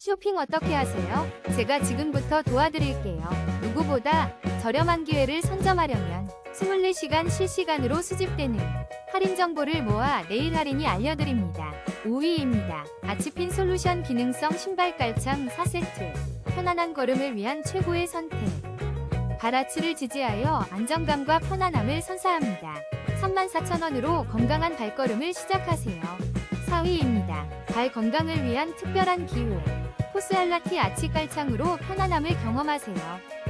쇼핑 어떻게 하세요? 제가 지금부터 도와드릴게요. 누구보다 저렴한 기회를 선점하려면 24시간 실시간으로 수집되는 할인 정보를 모아 내일 할인이 알려드립니다. 5위입니다. 아치핀 솔루션 기능성 신발 깔창 4세트. 편안한 걸음을 위한 최고의 선택. 발아치를 지지하여 안정감과 편안함을 선사합니다. 34,000원으로 건강한 발걸음을 시작하세요. 4위입니다. 발 건강을 위한 특별한 기회. 포스알라티 아치 깔창으로 편안함을 경험하세요.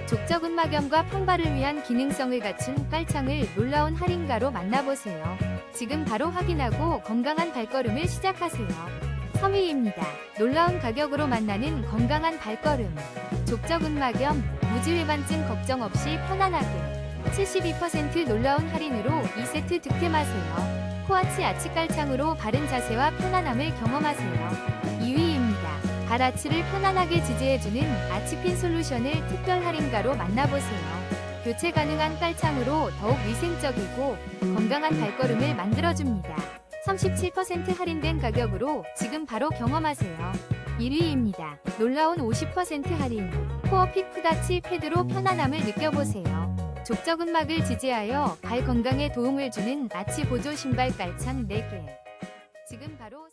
족저근막염과 평발을 위한 기능성을 갖춘 깔창을 놀라운 할인가로 만나보세요. 지금 바로 확인하고 건강한 발걸음을 시작하세요. 3위입니다. 놀라운 가격으로 만나는 건강한 발걸음. 족저근막염, 무지외반증 걱정 없이 편안하게 72% 놀라운 할인으로 2세트 득템하세요. 코아치 아치 깔창으로 바른 자세와 편안함을 경험하세요. 2위입니다. 발 아치를 편안하게 지지해주는 아치핀 솔루션을 특별 할인가로 만나보세요. 교체 가능한 깔창으로 더욱 위생적이고 건강한 발걸음을 만들어줍니다. 37% 할인된 가격으로 지금 바로 경험하세요. 1위입니다. 놀라운 50% 할인. 코어 피프다치 패드로 편안함을 느껴보세요. 족저근막을 지지하여 발 건강에 도움을 주는 아치 보조 신발 깔창 4개. 지금 바로